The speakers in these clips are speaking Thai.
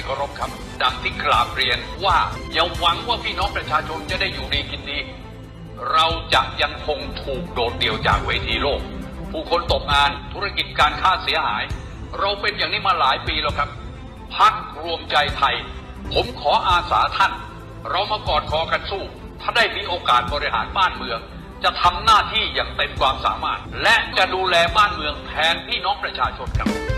ที่เคารพครับ ดังที่กราบเรียนว่าอย่าหวังว่าพี่น้องประชาชนจะได้อยู่ดีกินดี เราจะยังคงถูกโดดเดี่ยวจากเวทีโลก ผู้คนตกงานธุรกิจการค้าเสียหาย เราเป็นอย่างนี้มาหลายปีแล้วครับพักรวมใจไทย ผมขออาสาท่าน เรามากอดคอกันสู้ ถ้าได้มีโอกาสบริหารบ้านเมือง จะทำหน้าที่อย่างเต็มความสามารถ และจะดูแลบ้านเมืองแทนพี่น้องประชาชนครับ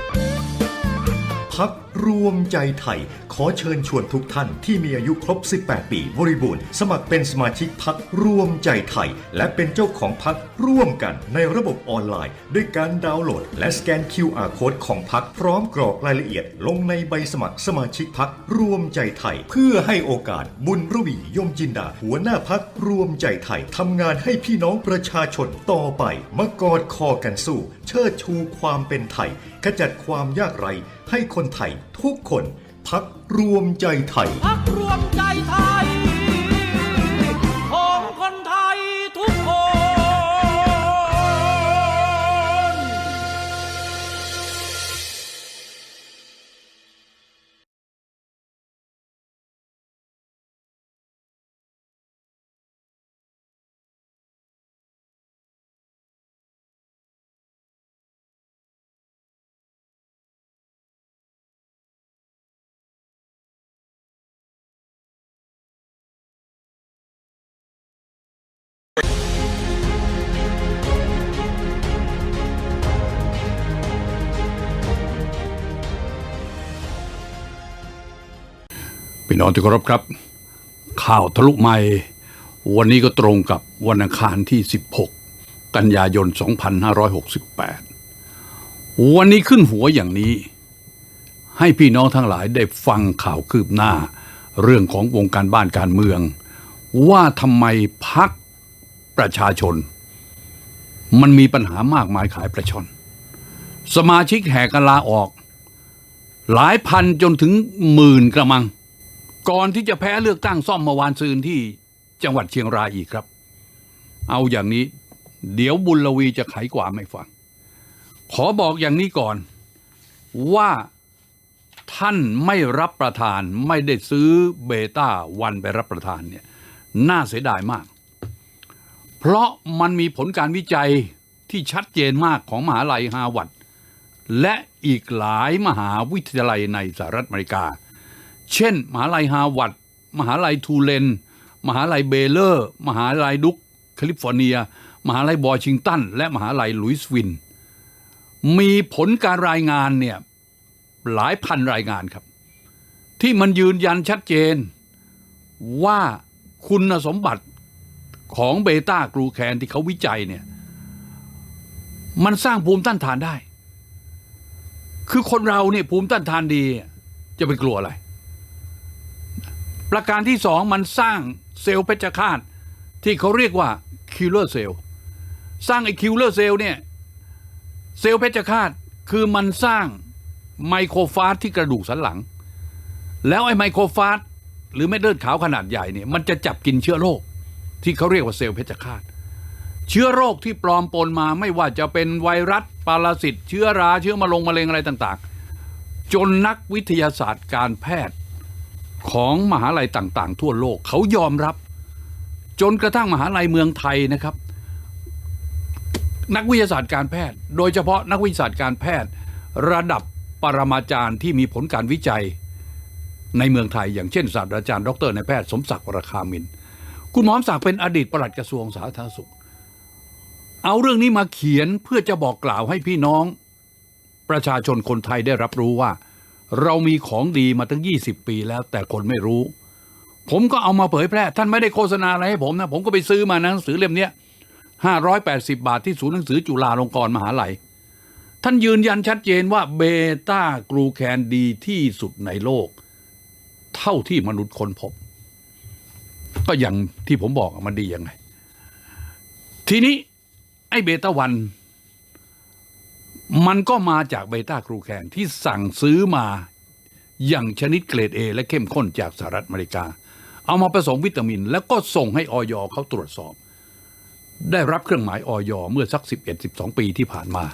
พักรวมใจไทย ขอเชิญชวนทุกท่านที่มีอายุครบ 18 ปีบริบูรณ์ สมัครเป็นสมาชิกพักรวมใจไทย และเป็นเจ้าของพักร่วมกันในระบบออนไลน์ ด้วยการดาวน์โหลด และสแกน QR Code ของพักพร้อมกรอกรายละเอียด ลงในใบสมัครสมาชิกพักรวมใจไทย เพื่อให้โอกาสบุญระวียมจินดา หัวหน้าพักรวมใจไทยทำงานให้พี่น้องประชาชนต่อไปมากอดคอกันสู้ เชิดชูความเป็นไทยขจัดความยากไรให้คนไทยทุกคน พักรวมใจไทย พี่น้องที่เคารพครับ ข่าวทะลุใหม่ วันนี้ก็ตรงกับวันอังคารที่ 16 กันยายน 2568 วันนี้ขึ้นหัวอย่างนี้ ให้พี่น้องทั้งหลายได้ฟังข่าวคืบหน้า เรื่องของวงการบ้านการเมือง ว่าทำไมพักประชาชน มันมีปัญหามากมายขายประชน สมาชิกแห่กันลาออก หลายพันจนถึงหมื่นกระมัง ก่อนที่จะแพ้เลือกตั้งซ่อมเมื่อวานซืนที่จังหวัดเชียงรายอีกครับ เอาอย่างนี้ เดี๋ยวบุญลวีจะไขความให้ฟัง ขอบอกอย่างนี้ก่อนว่าท่านไม่รับประทานไม่ได้ซื้อเบต้าวันไปรับประทานเนี่ยน่าเสียดายมาก เพราะมันมีผลการวิจัยที่ชัดเจนมากของมหาลัยฮาร์วาร์ดและอีกหลายมหาวิทยาลัยในสหรัฐอเมริกา เช่น มหาลัยฮาวาดมหาลัยทูเลน มหาลัยเบเลอร์ มหาลัยดุกแคลิฟอร์เนีย มหาลัยวอชิงตัน และมหาลัยลุยส์วิน มีผลการรายงานเนี่ยหลายพันรายงานครับ ที่มันยืนยันชัดเจนว่าคุณสมบัติของเบต้ากรูแคนที่เขาวิจัยเนี่ยมันสร้างภูมิต้านทานได้ คือคนเราเนี่ยภูมิต้านทานดี จะไปกลัวอะไร ประการที่สองมันสร้างเซลล์เพชฌฆาต ที่เขาเรียกว่าคิลเลอร์เซลล์สร้างไอ้คิลเลอร์เซลล์เนี่ยเซลล์เพชฌฆาตคือมันสร้างไมโครฟาสที่กระดูกสันหลัง แล้วไอ้ไมโครฟาสหรือเม็ดเลือดขาวขนาดใหญ่เนี่ยมันจะจับกินเชื้อโรคที่เขาเรียกว่าเซลล์เพชฌฆาตเชื้อโรคที่ปลอมปนมาไม่ว่าจะเป็นไวรัสปรสิตเชื้อราเชื้อมะลงมะเร็งอะไรต่างๆ จนนักวิทยาศาสตร์การแพทย์ ของมหาลัยต่างๆ ทั่วโลกเขายอมรับ จนกระทั่งมหาลัยเมืองไทยนะครับ นักวิทยาศาสตร์การแพทย์ โดยเฉพาะนักวิทยาศาสตร์การแพทย์ ระดับปรมาจารย์ที่มีผลการวิจัยในเมืองไทย อย่างเช่นศาสตราจารย์ดรนายแพทย์สมศักดิ์วรคามิน คุณหมอสมศักดิ์เป็นอดีตปลัดกระทรวงสาธารณสุข เอาเรื่องนี้มาเขียนเพื่อจะบอกกล่าวให้พี่น้อง ประชาชนคนไทยได้รับรู้ว่า เรามีของดีมาตั้ง 20 ปีแล้ว แต่คนไม่รู้ ผมก็เอามาเผยแพร่ ท่านไม่ได้โฆษณาอะไรให้ผมนะ ผมก็ไปซื้อมานะหนังสือเล่มนี้ย580บาทที่ศูนย์หนังสือจุฬาลงกรณ์มหาลัย ท่านยืนยันชัดเจนว่าเบต้ากรูแคนดีที่สุดในโลก เท่าที่มนุษย์ค้นพบ ก็อย่างที่ผมบอกมันดียังไง ทีนี้ไอ้เบต้าวัน มันก็มาจากเบต้ากรูแคนที่สั่งซื้อมาอย่างชนิดเกรด A และเข้มข้นจากสหรัฐอเมริกา เอามาผสมวิตามิน แล้วก็ส่งให้ออยเขาตรวจสอบ ได้รับเครื่องหมายออยเมื่อสัก 11 12 ปีที่ผ่านมา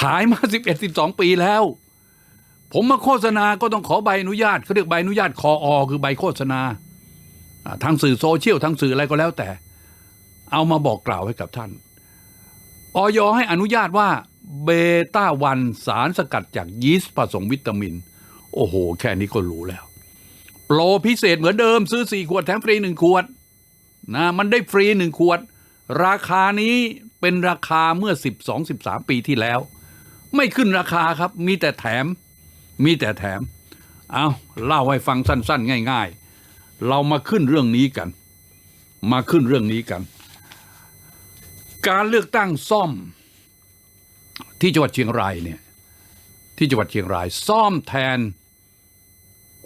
ขายมา 11 12 ปีแล้ว ผมมาโฆษณาก็ต้องขอใบอนุญาตเขาเรียกใบอนุญาตคออคือใบโฆษณา ทางสื่อโซเชียลทางสื่ออะไรก็แล้วแต่ เอามาบอกกล่าวให้กับท่านออยให้อนุญาตว่า เบต้าวันสารสกัดจากยีสต์ผสมวิตามิน โอ้โห แค่นี้ก็รู้แล้ว โปรพิเศษเหมือนเดิมซื้อ 4 ขวดแถมฟรี 1 ขวดนะมันได้ฟรี 1 ขวด ราคานี้เป็นราคาเมื่อ 12-13 ปีที่แล้ว ไม่ขึ้นราคาครับมีแต่แถม มีแต่แถม เอาเล่าให้ฟังสั้น ๆ ง่าย ๆ เรามาขึ้นเรื่องนี้กัน มาขึ้นเรื่องนี้กัน การเลือกตั้งซ่อม ที่จังหวัดเชียงรายเนี่ยที่จังหวัดเชียงราย ซ่อมแทน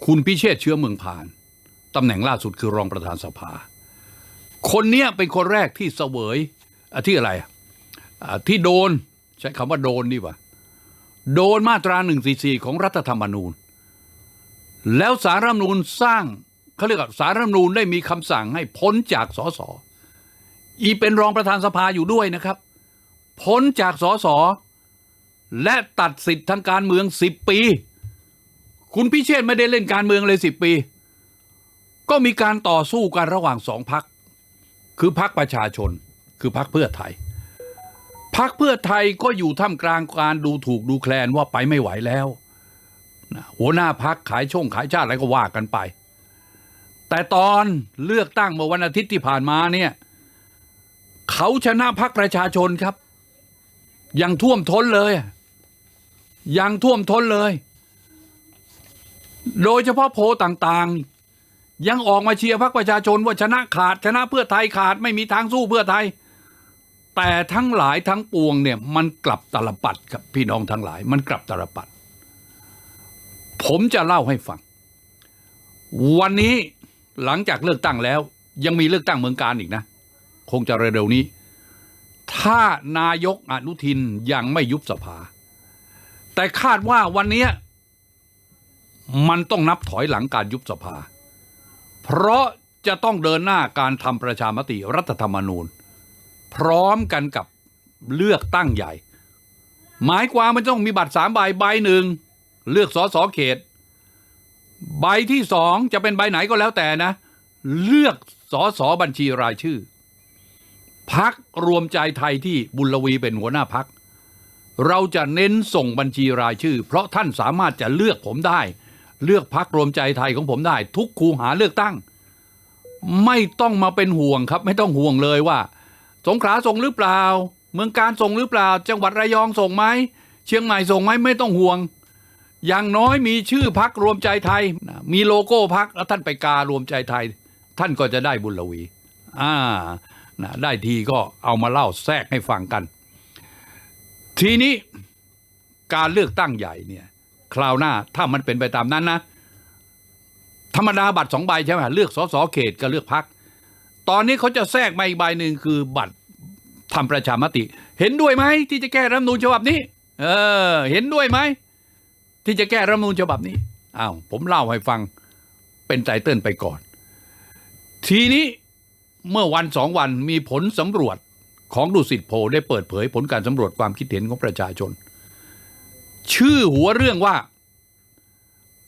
คุณพิเชษเชื้อเมืองพานตำแหน่งล่าสุดคือรองประธานสภา คนเนี้ยเป็นคนแรกที่เสวยที่อะไรอะที่โดนใช้คำว่าโดนดีกว่า โดนมาตรา1นึของรัฐธรรมนูญ แล้วสารรัฐมนูญสร้างเขาเรียกว่าสารรัฐมนูญได้มีคำสั่งให้พ้นจากสสอีเป็นรองประธานสภาอยู่ด้วยนะครับ พ้นจากสส และตัดสิทธิ์ทางการเมืองสิบปี คุณพิเชษไม่ได้เล่นการเมืองเลยสิบปี ก็มีการต่อสู้กันระหว่างสองพัก คือพักประชาชน คือพักเพื่อไทยพักเพื่อไทยก็อยู่ท่ามกลางการดูถูกดูแคลนว่าไปไม่ไหวแล้วหัวหน้าพักขายช่องขายชาติอะไรก็ว่ากันไป แต่ตอนเลือกตั้งเมื่อวันอาทิตย์ที่ผ่านมาเนี่ยเขาชนะพักประชาชนครับยังท่วมท้นเลย อะยังท่วมท้นเลย โดยเฉพาะโพลต่างๆ ยังออกมาเชียร์พรรคประชาชนว่าชนะขาดชนะเพื่อไทยขาดไม่มีทางสู้เพื่อไทย แต่ทั้งหลายทั้งปวงเนี่ยมันกลับตลปัดครับพี่น้องทั้งหลาย มันกลับตลปัด ผมจะเล่าให้ฟัง วันนี้หลังจากเลือกตั้งแล้ว ยังมีเลือกตั้งเมืองการอีกนะ คงจะเร็วๆนี้ ถ้านายกอนุทินยังไม่ยุบสภา แต่คาดว่าวันนี้มันต้องนับถอยหลังการยุบสภา เพราะจะต้องเดินหน้าการทำประชามติรัฐธรรมนูญ พร้อมกันกับเลือกตั้งใหญ่ หมายความมันต้องมีบัตรสามใบใบหนึ่ง เลือกสอสอเขต ใบที่สองจะเป็นใบไหนก็แล้วแต่นะ เลือกสอสอบัญชีรายชื่อพักรวมใจไทยที่บุญลวีเป็นหัวหน้าพัก เราจะเน้นส่งบัญชีรายชื่อ เพราะท่านสามารถจะเลือกผมได้ เลือกพักรวมใจไทยของผมได้ ทุกคูหาเลือกตั้ง ไม่ต้องมาเป็นห่วงครับ ไม่ต้องห่วงเลยว่า สงขลาส่งหรือเปล่า เมืองการส่งหรือเปล่า จังหวัดระยองส่งไหมเชียงใหม่ส่งไหมไม่ต้องห่วง อย่างน้อยมีชื่อพักรวมใจไทย มีโลโก้พักแล้วท่านไปการวมใจไทย ท่านก็จะได้บุญลวี อ่านะได้ทีก็เอามาเล่าแทรกให้ฟังกัน ทีนี้การเลือกตั้งใหญ่เนี่ย คราวหน้าถ้ามันเป็นไปตามนั้นนะ ธรรมดาบัตรสองใบใช่ไหมเลือกสสเขตกับเลือกพัก ตอนนี้เขาจะแทรกมาอีกใบหนึ่งคือบัตรทำประชามติ เห็นด้วยไหมที่จะแก้รัฐมนูญฉบับนี้ เออ เห็นด้วยไหมที่จะแก้รัฐมนูญฉบับนี้อ้าวผมเล่าให้ฟังเป็นไตเติ้ลไปก่อน ทีนี้เมื่อวันสองวันมีผลสำรวจ ของดุสิตโพลได้เปิดเผยผลการสำรวจความคิดเห็นของประชาชน ชื่อหัวเรื่องว่า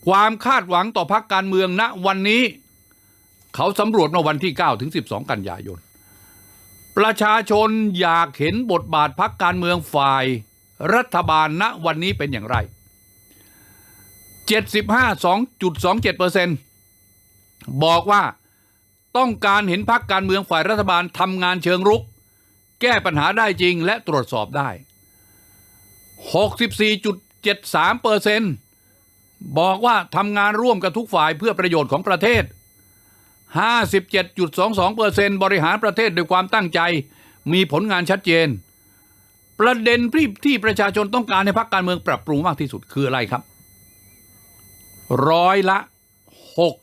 ความคาดหวังต่อพักการเมืองณวันนี้ เขาสำรวจเมื่อวันที่ 9 ถึง 12 กันยายน ประชาชนอยากเห็นบทบาทพักการเมืองฝ่ายรัฐบาลณวันนี้เป็นอย่างไร 75.27%บอกว่าต้องการเห็นพักการเมืองฝ่ายรัฐบาลทำงานเชิงรุก แก้ปัญหาได้จริงและตรวจสอบได้ 64.73%บอกว่าทำงานร่วมกับทุกฝ่ายเพื่อประโยชน์ของประเทศ 57.22%บริหารประเทศด้วยความตั้งใจ มีผลงานชัดเจน ประเด็นที่ที่ประชาชนต้องการให้พักการเมืองปรับปรุงมากที่สุดคืออะไรครับ ร้อยละ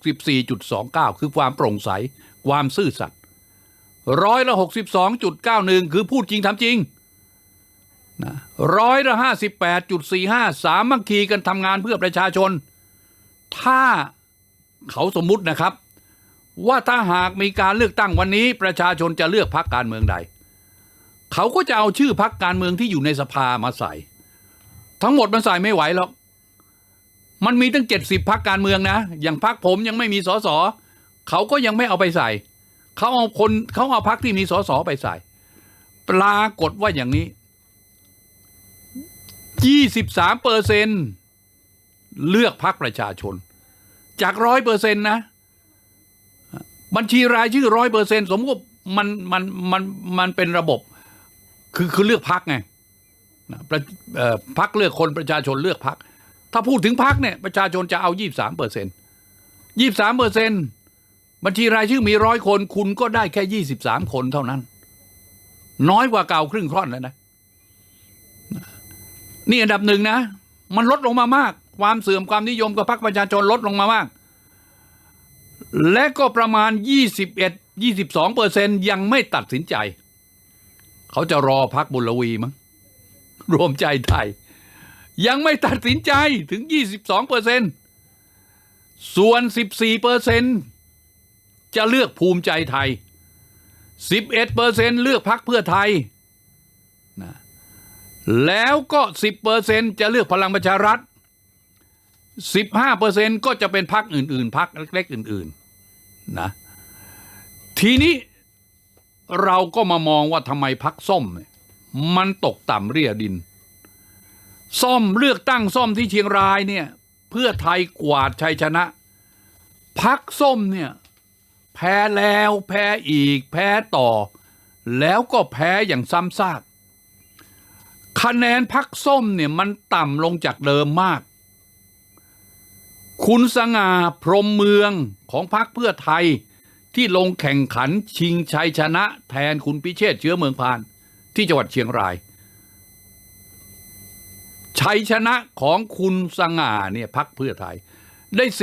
64.29 คือความโปร่งใส ความซื่อสัตย์ ร้อยละ 62.91 คือพูดจริงทำจริงนะร้อยละ58.45 สามัคคีกันทำงานเพื่อประชาชน ถ้าเขาสมมุตินะครับ ว่าถ้าหากมีการเลือกตั้งวันนี้ประชาชนจะเลือกพักการเมืองใด เขาก็จะเอาชื่อพักการเมืองที่อยู่ในสภามาใส่ ทั้งหมดมันใส่ไม่ไหวหรอกมันมีตั้งเจ็ดสิบพักการเมืองนะ อย่างพักผมยังไม่มีสสเขาก็ยังไม่เอาไปใส่ เขาเอาคนเขาเอาพักที่มีสสไปใส่ ปรากฏว่าอย่างนี้ยี่สิบสามเปอร์เซ็นเลือกพักประชาชน จากร้อยเปอร์เซ็นต์นะ บัญชีรายชื่อร้อยเปอร์เซ็นสมมติมันมันมันมันเป็นระบบ คือคือเลือกพักไงพักเลือกคนประชาชนเลือกพัก ถ้าพูดถึงพักเนี่ยประชาชนจะเอายี่สามเปอร์เซ็นยี่สามเปอร์เซ็นต์ บัญชีรายชื่อมีร้อยคน คุณก็ได้แค่ยี่สิบสามคนเท่านั้น น้อยกว่าเก่าครึ่งคร่อนแล้วนะ นี่อันดับหนึ่งนะ มันลดลงมามาก ความเสื่อมความนิยมกับพรรคประชาชนลดลงมามาก และก็ประมาณ 21 22เปอร์เซ็นยังไม่ตัดสินใจ เขาจะรอพักบุญลวีมั้งรวมใจไทย ยังไม่ตัดสินใจถึง 22เปอร์เซ็นส่วน 14เปอร์เซ็น จะเลือกภูมิใจไทย 11เปอร์เซ็นเลือกพักเพื่อไทยนะแล้วก็ 10เปอร์เซ็นจะเลือกพลังประชารัฐ 15เปอร์เซ็นก็จะเป็นพักอื่น ๆพักเล็กๆอื่นๆนะทีนี้เราก็มามองว่าทำไมพักส้มเนี่ยมันตกต่ำเรียดิน ส้มเลือกตั้งส้มที่เชียงรายเนี่ยเพื่อไทยกวาดชัยชนะพักส้มเนี่ย แพ้แล้วแพ้อีกแพ้ต่อ แล้วก็แพ้อย่างซ้ำซากคะแนนพักส้มเนี่ยมันต่ำลงจากเดิมมาก คุณสง่าพรมเมืองของพรรคเพื่อไทยที่ลงแข่งขันชิงชัยชนะแทนคุณพิเชษเชื้อเมืองพาน ที่จังหวัดเชียงราย ชัยชนะของคุณสง่าเนี่ยพักเพื่อไทย ได้ 43,222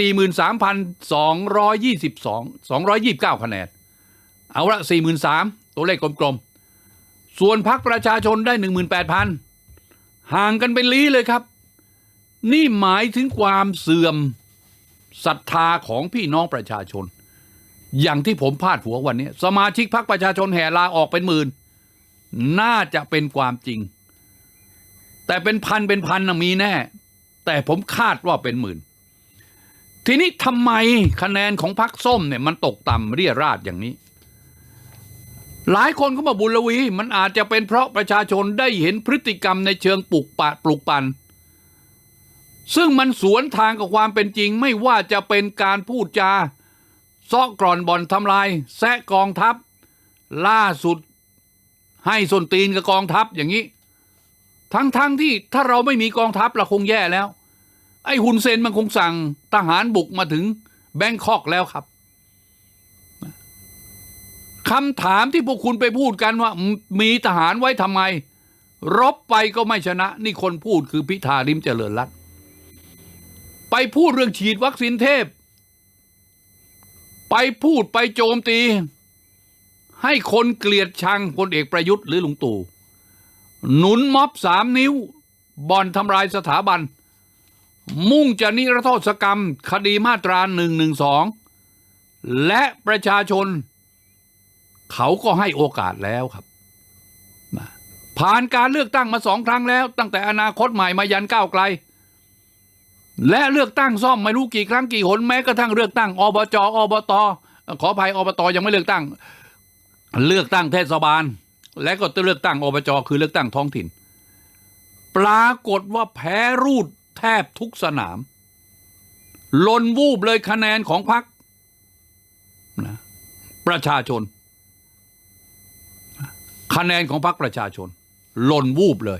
229 คะแนน เอาละ 43,000 ตัวเลขกลมๆ ส่วนพักประชาชนได้ 18,000 ห่างกันเป็นลี้เลยครับ นี่หมายถึงความเสื่อมศรัทธาของพี่น้องประชาชน อย่างที่ผมพาดหัววันนี้ สมาชิกพรรคประชาชนแห่ลาออกเป็นหมื่น น่าจะเป็นความจริง แต่เป็นพันเป็นพันนะมีแน่ แต่ผมคาดว่าเป็นหมื่น ทีนี้ทำไมคะแนนของพรรคส้มเนี่ยมันตกต่ำเรียราดอย่างนี้ หลายคนก็บอกบุญลวี มันอาจจะเป็นเพราะประชาชนได้เห็นพฤติกรรมในเชิงปลุกปะปลุกปัน ซึ่งมันสวนทางกับความเป็นจริงไม่ว่าจะเป็นการพูดจาซาะกร่อนบ่อนทำลาย แซะกองทัพ ล่าสุดให้ส้นตีนกับกองทัพอย่างนี้ ทั้งๆทที่ถ้าเราไม่มีกองทัพเราคงแย่แล้ว ไอ้ฮุนเซนมันคงสั่งทหารบุกมาถึงแบงคอกแล้วครับคำถามที่พวกคุณไปพูดกันว่า มีทหารไว้ทำไม รบไปก็ไม่ชนะ นี่คนพูดคือพิธาริมเจริญรัตไปพูดเรื่องฉีดวัคซีนเทพ ไปพูดไปโจมตี ให้คนเกลียดชังพลเอกประยุทธ์หรือลุงตู่หนุนม็อบสามนิ้ว บ่อนทำลายสถาบัน มุ่งจะนิรโทษกรรม คดีมาตราหนึ่งหนึ่งสองและประชาชน เขาก็ให้โอกาสแล้วครับ ผ่านการเลือกตั้งมาสองครั้งแล้ว ตั้งแต่อนาคตใหม่มายันก้าวไกล และเลือกตั้งซ่อมไม่รู้กี่ครั้งกี่หนแม้กระทั่งเลือกตั้งอบจอบตขออภัยอบตยังไม่เลือกตั้ง เลือกตั้งเทศบาล และก็เลือกตั้งอบจคือเลือกตั้งท้องถิ่น ปรากฏว่าแพ้รูด แทบทุกสนามลนวูบเลยคะแนนของพรรคนะประชาชน คะแนนของพรรคประชาชนหล่นวูบเลย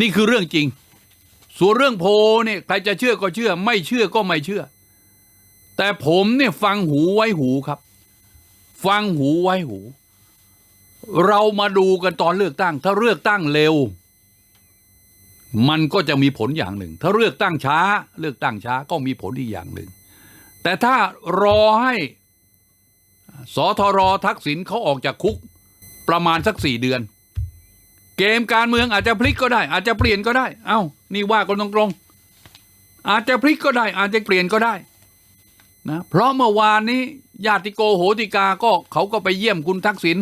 นี่คือเรื่องจริง ส่วนเรื่องโพเนี่ยใครจะเชื่อก็เชื่อ ไม่เชื่อก็ไม่เชื่อ แต่ผมเนี่ยฟังหูไว้หูครับ ฟังหูไว้หู เรามาดูกันตอนเลือกตั้ง ถ้าเลือกตั้งเร็ว มันก็จะมีผลอย่างหนึ่ง ถ้าเลือกตั้งช้า เลือกตั้งช้าก็มีผลอีกอย่างหนึ่ง แต่ถ้ารอให้สทรทักษิณเขาออกจากคุกประมาณสักสี่เดือน เกมการเมืองอาจจะพลิกก็ได้ อาจจะเปลี่ยนก็ได้ เอ้านี่ว่ากันตรงๆอาจจะพลิกก็ได้ อาจจะเปลี่ยนก็ได้นะเพราะเมื่อวานนี้ญาติโกโหติกาก็เขาก็ไปเยี่ยมคุณทักษิณ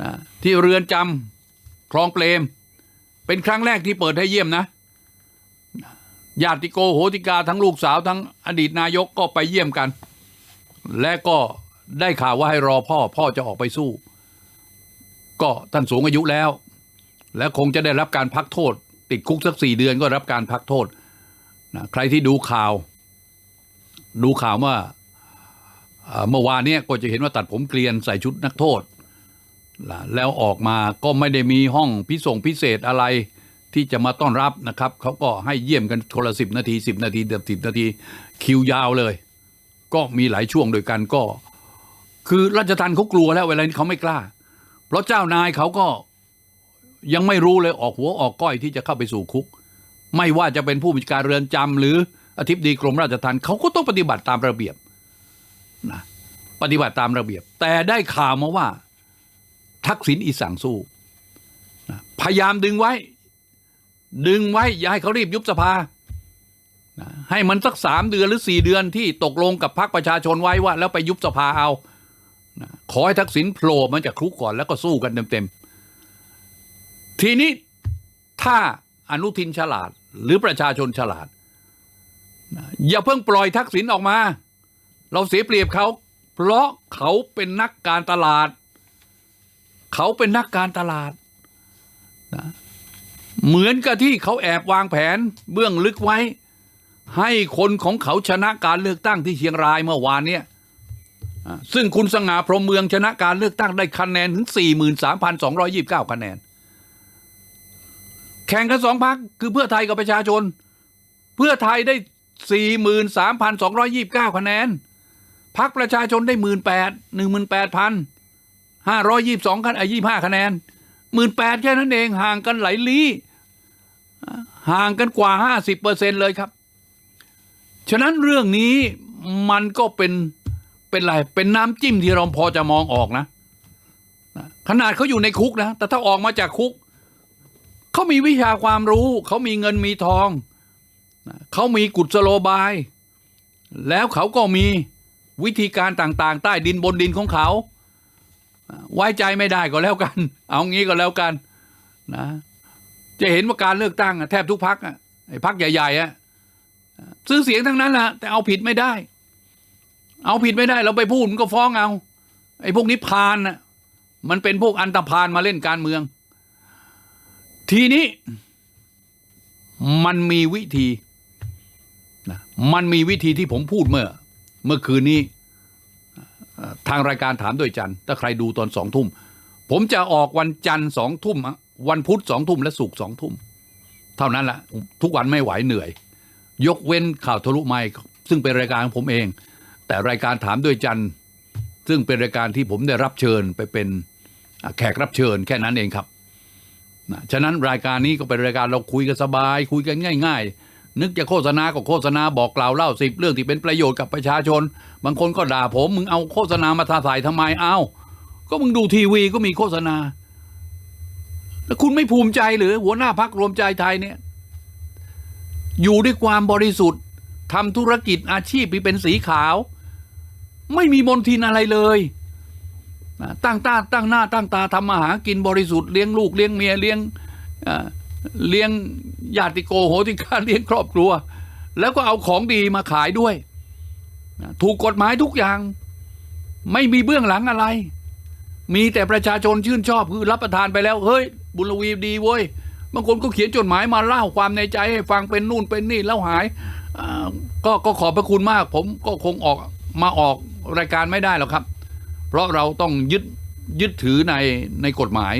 นะที่เรือนจำคลองเปรม เป็นครั้งแรกที่เปิดให้เยี่ยมนะญาติโกโหติกาทั้งลูกสาวทั้งอดีตนายกก็ไปเยี่ยมกัน และก็ได้ข่าวว่าให้รอพ่อพ่อจะออกไปสู้ ก็ท่านสูงอายุแล้ว และคงจะได้รับการพักโทษ ติดคุกสักสี่เดือนก็รับการพักโทษนะใครที่ดูข่าว ดูข่าวว่าเมื่อวานนี้ก็จะเห็นว่าตัดผมเกลียนใส่ชุดนักโทษ แล้วออกมาก็ไม่ได้มีห้องพิส่งพิเศษอะไรที่จะมาต้อนรับนะครับ เขาก็ให้เยี่ยมกันคนละสิบนาทีสิบนาทีเดือบสิบนาที คิวยาวเลย ก็มีหลายช่วงโดยกันก็ คือราชทันเขากลัวแล้วเวลานี้เขาไม่กล้า เพราะเจ้านายเขาก็ยังไม่รู้เลยออกหัวออกก้อยที่จะเข้าไปสู่คุก ไม่ว่าจะเป็นผู้บัญชาการเรือนจำหรืออธิบดีกรมราชทัณฑ์เขาก็ต้องปฏิบัติตามระเบียบนะปฏิบัติตามระเบียบ แต่ได้ข่าวมาว่า ทักษิณอีสั่งสู้นะพยายามดึงไว้ ดึงไว้ อย่าให้เขารีบยุบสภานะให้มันสักสามเดือนหรือสี่เดือนที่ตกลงกับพรรคประชาชนไว้ว่า แล้วไปยุบสภาเอานะขอให้ทักษิณโผล่มาจากคุกก่อนแล้วก็สู้กันเต็มๆ ทีนี้ถ้าอนุทินฉลาดหรือประชาชนฉลาดนะอย่าเพิ่งปล่อยทักษิณออกมา เราเสียเปรียบเขา เพราะเขาเป็นนักการตลาด เขาเป็นนักการตลาดนะเหมือนกับที่เขาแอบวางแผนเบื้องลึกไว้ ให้คนของเขาชนะการเลือกตั้งที่เชียงรายเมื่อวานเนี่ยซึ่งคุณสง่าพรหมเมืองชนะการเลือกตั้งได้คะแนนถึง 43,229 คะแนน แข่งกันสองพักคือเพื่อไทยกับประชาชน เพื่อไทยได้ 43,229 คะแนนพักประชาชนได้หมื่ ห้าร้อยยี่สิบสองคะแนนยี่ห้าคะแนนหมื่นแปดแค่นั้นเองห่างกันหลายลี้ห่างกันกว่าห้าสิบเปอร์เซ็นเลยครับ ฉะนั้นเรื่องนี้มันก็เป็นเป็นอะไรเป็นน้ำจิ้มที่เราพอจะมองออกนะ ขนาดเขาอยู่ในคุกนะ แต่ถ้าออกมาจากคุก เขามีวิชาความรู้ เขามีเงินมีทอง เขามีกุศโลบาย แล้วเขาก็มีวิธีการต่างๆ ใต้ดินบนดินของเขา ไว้ใจไม่ได้ก็แล้วกัน เอางี้ก็แล้วกันนะ จะเห็นว่าการเลือกตั้งแทบทุกพักอะไอ้พักใหญ่ๆอะซื้อเสียงทั้งนั้นแหละแต่เอาผิดไม่ได้ เอาผิดไม่ได้เราไปพูดมันก็ฟ้องเอาไอ้พวกนี้พานน่ะมันเป็นพวกอันตรพานมาเล่นการเมือง ทีนี้มันมีวิธีนะมันมีวิธีที่ผมพูดเมื่อ เมื่อคืนนี้ ทางรายการถามโดยจันถ้าใครดูตอนสองทุ่ม ผมจะออกวันจันทร์สองทุ่มวันพุธสองทุ่มและศุกร์สองทุ่ม เท่านั้นละทุกวันไม่ไหวเหนื่อย ยกเว้นข่าวทะลุไมค์ซึ่งเป็นรายการของผมเอง แต่รายการถามด้วยจันซึ่งเป็นรายการที่ผมได้รับเชิญไปเป็นแขกรับเชิญแค่นั้นเองครับนะฉะนั้นรายการนี้ก็เป็นรายการเราคุยกันสบาย คุยกันง่าย ๆ นึกจะโฆษณาก็โฆษณาบอกกล่าวเล่าสิบเรื่องที่เป็นประโยชน์กับประชาชน บางคนก็ด่าผมมึงเอาโฆษณามาทาใส่ทำไมเอาก็มึงดูทีวีก็มีโฆษณา แล้วคุณไม่ภูมิใจหรือหัวหน้าพักรวมใจไทยเนี่ย อยู่ด้วยความบริสุทธิ์ทำธุรกิจอาชีพที่เป็นสีขาว ไม่มีมนทินอะไรเลยนะตั้งตาตั้งหน้าตั้งตาทำมาหากินบริสุทธิ์เลี้ยงลูกเลี้ยงเมียเลี้ยงเลี้ยง ญาติโกโหติกาเลี้ยงครอบครัว แล้วก็เอาของดีมาขายด้วยถูกกฎหมายทุกอย่าง ไม่มีเบื้องหลังอะไร มีแต่ประชาชนชื่นชอบคือรับประทานไปแล้ว เฮ้ย บุญวีดีเว้ยบางคนก็เขียนจดหมายมาเล่าความในใจให้ฟังเป็นนู่นเป็นนี่แล้วหายก็ก็ขอบพระคุณมาก ผมก็คงออกมาออกรายการไม่ได้หรอกครับ เพราะเราต้องยึดยึดถือในในกฎหมาย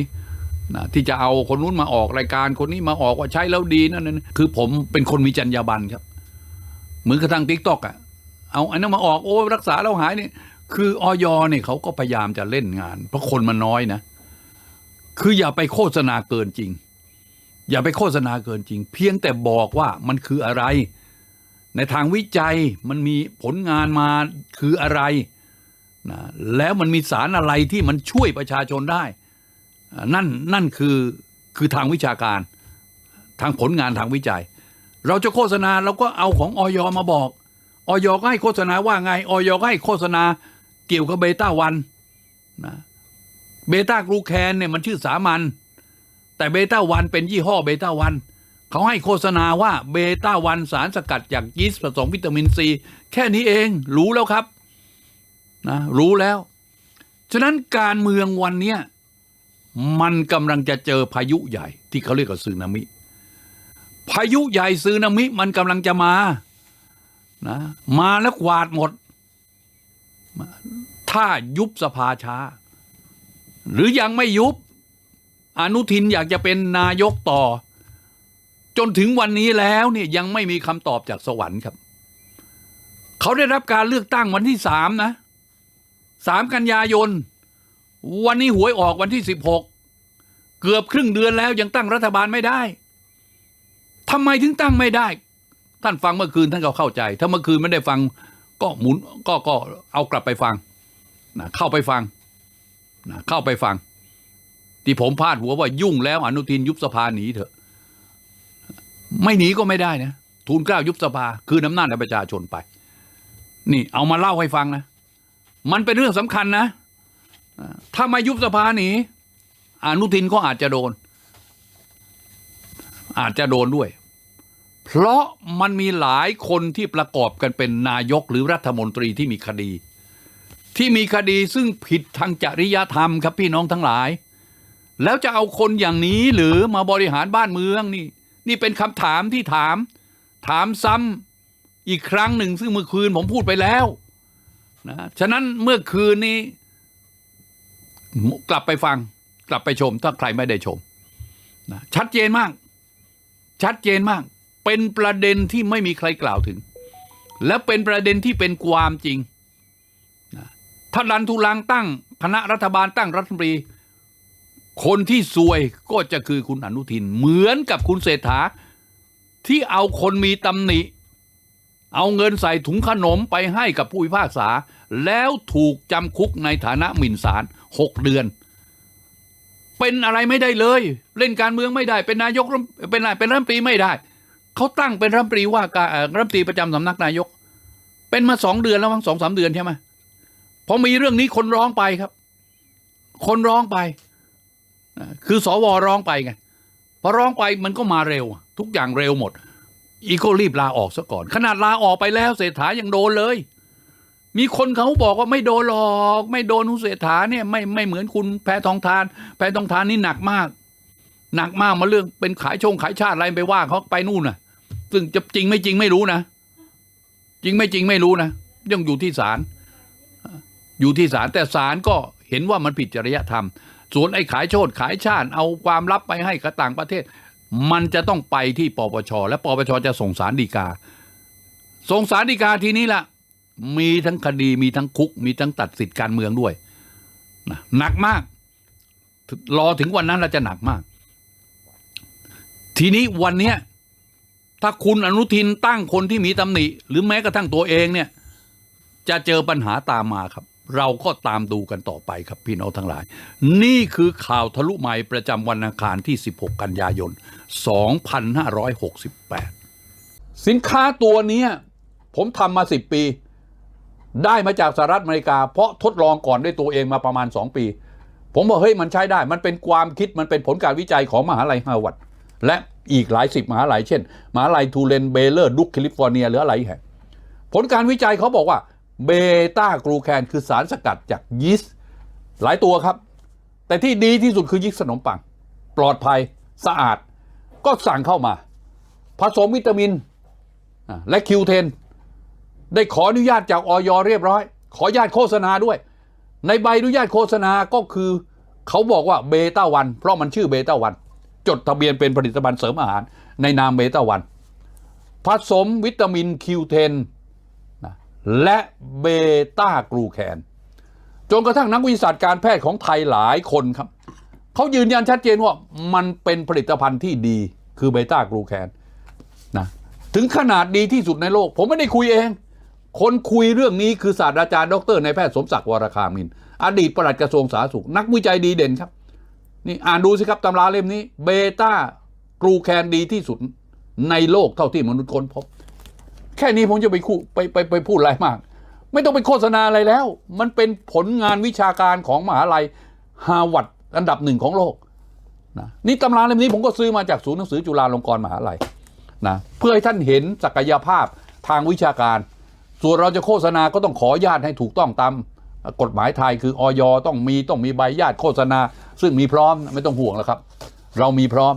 นะที่จะเอาคนนู้นมาออกรายการคนนี้มาออกว่าใช้แล้วดีนั่นนั่นคือผมเป็นคนมีจรรยาบรรณครับ เหมือนกระทั่งทิกตอกอะเอาอันนั้นมาออกโอ้รักษาแล้วหายเนี่ยคือออยเนี่ยเขาก็พยายามจะเล่นงาน เพราะคนมันน้อยนะ คืออย่าไปโฆษณาเกินจริง อย่าไปโฆษณาเกินจริง เพียงแต่บอกว่ามันคืออะไร ในทางวิจัยมันมีผลงานมาคืออะไรนะแล้วมันมีสารอะไรที่มันช่วยประชาชนได้ นั่นนั่นคือคือทางวิชาการ ทางผลงานทางวิจัย เราจะโฆษณาเราก็เอาของออยมาบอกออยก็ให้โฆษณาว่าไงออยก็ให้โฆษณาเกี่ยวกับเบต้าวันนะเบต้ากลูแคนเนี่ยมันชื่อสามัญแต่เบต้าวันเป็นยี่ห้อเบต้าวันเขาให้โฆษณาว่าเบต้าวันสารสกัดจากยีสต์ผสมวิตามินซีแค่นี้เองรู้แล้วครับนะรู้แล้ว ฉะนั้นการเมืองวันเนี้ย มันกำลังจะเจอพายุใหญ่ ที่เขาเรียกว่าสึนามิ พายุใหญ่สึนามิมันกำลังจะมานะมาแล้วกวาดหมด ถ้ายุบสภาช้า หรือยังไม่ยุบ อนุทินอยากจะเป็นนายกต่อ จนถึงวันนี้แล้วเนี่ยยังไม่มีคำตอบจากสวรรค์ครับ เขาได้รับการเลือกตั้งวันที่สามนะสามกันยายน วันนี้หวยออกวันที่สิบหกเกือบครึ่งเดือนแล้วยังตั้งรัฐบาลไม่ได้ทำไมถึงตั้งไม่ได้ ท่านฟังเมื่อคืนท่านก็เข้าใจ ถ้าเมื่อคืนไม่ได้ฟังก็หมุนก็ก็เอากลับไปฟังนะเข้าไปฟังนะเข้าไปฟัง ที่ผมพาดหัวว่ายุ่งแล้วอนุทินยุบสภาหนีเถอะ ไม่หนีก็ไม่ได้นะทูลเกล้ายุบสภา คือน้ำหน้าจให้ประชาชนไป นี่เอามาเล่าให้ฟังนะ มันเป็นเรื่องสำคัญนะ ถ้ามายุบสภาหนีอนุทินก็อาจจะโดน อาจจะโดนด้วย เพราะมันมีหลายคนที่ประกอบกันเป็นนายกหรือรัฐมนตรีที่มีคดี ที่มีคดีซึ่งผิดทางจริยธรรมครับพี่น้องทั้งหลาย แล้วจะเอาคนอย่างนี้หรือมาบริหารบ้านเมืองนี่ นี่เป็นคำถามที่ถาม ถามซ้ำอีกครั้งหนึ่งซึ่งเมื่อคืนผมพูดไปแล้วนะฉะนั้นเมื่อคืนนี้ กลับไปฟังกลับไปชม ถ้าใครไม่ได้ชมนะชัดเจนมาก ชัดเจนมาก เป็นประเด็นที่ไม่มีใครกล่าวถึง และเป็นประเด็นที่เป็นความจริงนะถ้าดันทุลังตั้งคณะรัฐบาลตั้งรัฐมนตรี คนที่ซวยก็จะคือคุณอนุทิน เหมือนกับคุณเศรษฐา ที่เอาคนมีตำหนิ เอาเงินใส่ถุงขนมไปให้กับผู้พิพากษา แล้วถูกจำคุกในฐานะหมิ่นศาลหกเดือน เป็นอะไรไม่ได้เลย เล่นการเมืองไม่ได้ เป็นนายกรัฐเป็นอะไรเป็นรัฐมนตรีไม่ได้เขาตั้งเป็นรัฐมนตรีว่าการรัฐมนตรีประจำสำนักนายก เป็นมาสองเดือนแล้วมั้งสองสามเดือนใช่ไหมพอมีเรื่องนี้คนร้องไปครับ คนร้องไป คือสวร้องไปไงพอร้องไปมันก็มาเร็ว ทุกอย่างเร็วหมด อีกก็รีบลาออกซะก่อน ขนาดลาออกไปแล้วเศรษฐายังโดนเลย มีคนเขาบอกว่าไม่โดนหรอก ไม่โดนคุณเศรษฐาเนี่ยไม่ไม่เหมือนคุณแพทองทาน แพทองทานนี่หนักมาก หนักมากมาเรื่องเป็นขายชงขายชาติอะไรไปว่าเขาไปนู่นน่ะ ซึ่งจะจริงไม่จริงไม่รู้นะจริงไม่จริงไม่รู้นะยังอยู่ที่ศาลอยู่ที่ศาลแต่ศาลก็เห็นว่ามันผิดจริยธรรม ส่วนไอ้ขายโชดขายชาติเอาความลับไปให้กับต่างประเทศ มันจะต้องไปที่ปปช และปปชจะส่งสารดีกา ส่งสารดีกาทีนี้ละ มีทั้งคดีมีทั้งคุก มีทั้งตัดสิทธิ์การเมืองด้วยนะหนักมาก รอถึงวันนั้นเราจะหนักมาก ทีนี้วันเนี้ยถ้าคุณอนุทินตั้งคนที่มีตำหนิ หรือแม้กระทั่งตัวเองเนี่ย จะเจอปัญหาตามมาครับ เราก็ตามดูกันต่อไปครับพี่น้องทั้งหลาย นี่คือข่าวทะลุใหม่ประจำวันอังคารที่ 16 กันยายน 2568 สินค้าตัวนี้ผมทำมา 10 ปี ได้มาจากสหรัฐอเมริกา เพราะทดลองก่อนด้วยตัวเองมาประมาณ 2 ปี ผมบอกเฮ้ยมันใช้ได้ มันเป็นความคิดมันเป็นผลการวิจัยของมหาลัยฮาร์วาร์ดและอีกหลายสิบมหาลัยเช่นมหาลัยทูเลนเบเลอร์ดุกแคลิฟอร์เนียหรืออะไรแห่งผลการวิจัยเขาบอกว่าเบต้ากลูแคนคือสารสกัดจากยีสต์หลายตัวครับ แต่ที่ดีที่สุดคือยีสต์ขนมปัง ปลอดภัยสะอาดก็สั่งเข้ามา ผสมวิตามินและคิวเทน ได้ขออนุญาตจากออยเรียบร้อย ขออนุญาตโฆษณาด้วย ในใบอนุญาตโฆษณาก็คือ เขาบอกว่าเบต้าวัน เพราะมันชื่อเบต้าวัน จดทะเบียนเป็นผลิตภัณฑ์เสริมอาหาร ในนามเบต้าวันผสมวิตามินคิวเทนนะและเบต้ากลูแคนจนกระทั่งนักวิทยาศาสตร์การแพทย์ของไทยหลายคนครับเขายืนยันชัดเจนว่ามันเป็นผลิตภัณฑ์ที่ดีคือเบต้ากลูแคนนะถึงขนาดดีที่สุดในโลก ผมไม่ได้คุยเอง คนคุยเรื่องนี้คือศาสตราจารย์ดรนายแพทย์สมศักดิ์วรคามิน อดีตปลัดกระทรวงสาธารณสุข นักวิจัยดีเด่นครับ นี่อ่านดูสิครับตำราเล่มนี้ เบต้ากลูแคนดีที่สุดในโลกเท่าที่มนุษย์ค้นพบ แค่นี้ผมจะไปคู่ไปไปไปพูดอะไรมาก ไม่ต้องไปโฆษณาอะไรแล้ว มันเป็นผลงานวิชาการของมหาลัยฮาร์วาร์ดอันดับหนึ่งของโลกนะนี่ตำราเล่มนี้ผมก็ซื้อมาจากศูนย์หนังสือจุฬาลงกรณ์มหาลัยนะเพื่อให้ท่านเห็นศักยภาพทางวิชาการ ส่วนเราจะโฆษณาก็ต้องขออนุญาตให้ถูกต้องตามกฎหมายไทยคือออยต้องมีต้องมีใบญาตโฆษณา ซึ่งมีพร้อมไม่ต้องห่วงแล้วครับ เรามีพร้อม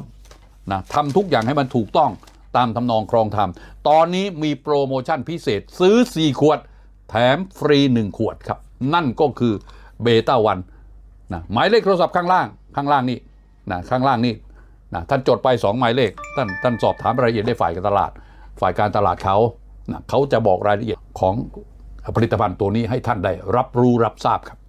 นะทำทุกอย่างให้มันถูกต้องตามทำนองครองธรรม ตอนนี้มีโปรโมชั่นพิเศษซื้อ 4 ขวด แถมฟรี 1 ขวดครับ นั่นก็คือเบต้าวันนะหมายเลขโทรศัพท์ข้างล่างข้างล่างนี่นะข้างล่างนี่นะท่านจดไป 2 หมายเลข ท่านท่านสอบถามรายละเอียดได้ฝ่ายการตลาด ฝ่ายการตลาดเขา นะเขาจะบอกรายละเอียดของผลิตภัณฑ์ตัวนี้ให้ท่านได้รับรู้รับทราบครับ